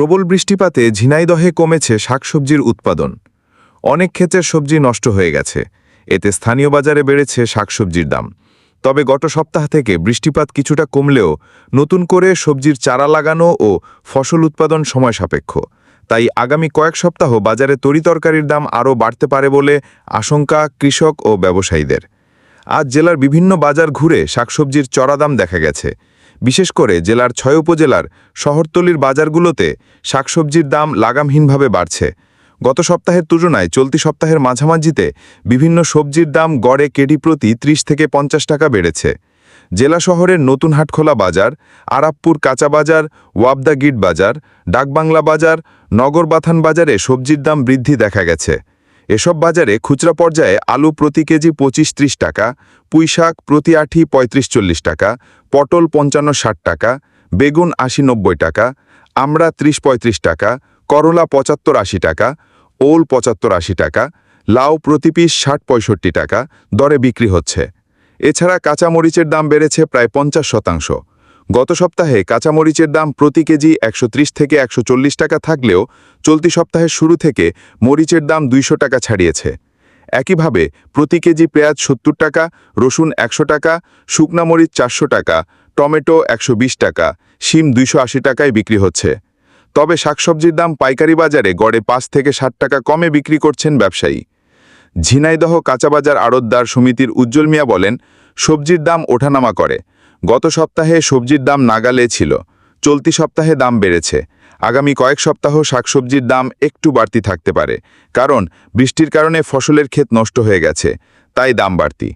প্রবল বৃষ্টিপাতে ঝিনাইদহে কমেছে শাকসবজির উৎপাদন। অনেক ক্ষেতের সবজি নষ্ট হয়ে গেছে। এতে স্থানীয় বাজারে বেড়েছে শাকসবজির দাম। তবে গত সপ্তাহ থেকে বৃষ্টিপাত কিছুটা কমলেও নতুন করে সবজির চারা লাগানো ও ফসল উৎপাদন সময় সাপেক্ষ। তাই আগামী কয়েক সপ্তাহ বাজারে তরিতরকারির দাম আরও বাড়তে পারে বলে আশঙ্কা কৃষক ও ব্যবসায়ীদের। আজ জেলার বিভিন্ন বাজার ঘুরে শাকসবজির চড়া দাম দেখা গেছে। বিশেষ করে জেলার ছয় উপজেলার শহরতলির বাজারগুলোতে শাকসবজির দাম লাগামহীনভাবে বাড়ছে। গত সপ্তাহের তুলনায় চলতি সপ্তাহের মাঝামাঝিতে বিভিন্ন সবজির দাম গড়ে কেডি প্রতি ৩০ থেকে পঞ্চাশ টাকা বেড়েছে। জেলা শহরের নতুন হাটখোলা বাজার, আরাবপুর কাঁচা বাজার, ওয়াবদা গিট বাজার, ডাকবাংলা বাজার, নগরবাথান বাজারে সবজির দাম বৃদ্ধি দেখা গেছে। এসব বাজারে খুচরা পর্যায়ে আলু প্রতি কেজি পঁচিশ ত্রিশ টাকা, পুঁইশাক প্রতি আঠি পঁয়ত্রিশ চল্লিশ টাকা, পটল পঞ্চান্ন ষাট টাকা, বেগুন আশি নব্বই টাকা, আমড়া ত্রিশ পঁয়ত্রিশ টাকা, করলা পঁচাত্তর আশি টাকা, ওল পঁচাত্তর আশি টাকা, লাউ প্রতি পিস ষাট পঁয়ষট্টি টাকা, দরে বিক্রি হচ্ছে। এছাড়া কাঁচামরিচের দাম বেড়েছে প্রায় পঞ্চাশ শতাংশ। গত সপ্তাহে কাঁচামরিচের দাম প্রতি কেজি একশো ত্রিশ থেকে একশো চল্লিশ টাকা থাকলেও চলতি সপ্তাহের শুরু থেকে মরিচের দাম দুইশো টাকা ছাড়িয়েছে। একইভাবে প্রতি কেজি পেঁয়াজ সত্তর টাকা, রসুন একশো টাকা, শুকনা মরিচ চারশো টাকা, টমেটো একশো বিশ টাকা, শিম দুইশো আশি টাকায় বিক্রি হচ্ছে। তবে শাকসবজির দাম পাইকারি বাজারে গড়ে পাঁচ থেকে ষাট টাকা কমে বিক্রি করছেন ব্যবসায়ী। ঝিনাইদহ কাঁচাবাজার আড়তদার সমিতির উজ্জ্বল মিয়া বলেন, সবজির দাম ওঠানামা করে। গত সপ্তাহে সবজির দাম নাগালে ছিল, চলতি সপ্তাহে দাম বেড়েছে। আগামী কয়েক সপ্তাহ শাকসবজির দাম একটু বাড়তি থাকতে পারে, কারণ বৃষ্টির কারণে ফসলের ক্ষেত নষ্ট হয়ে গেছে, তাই দাম বাড়তি।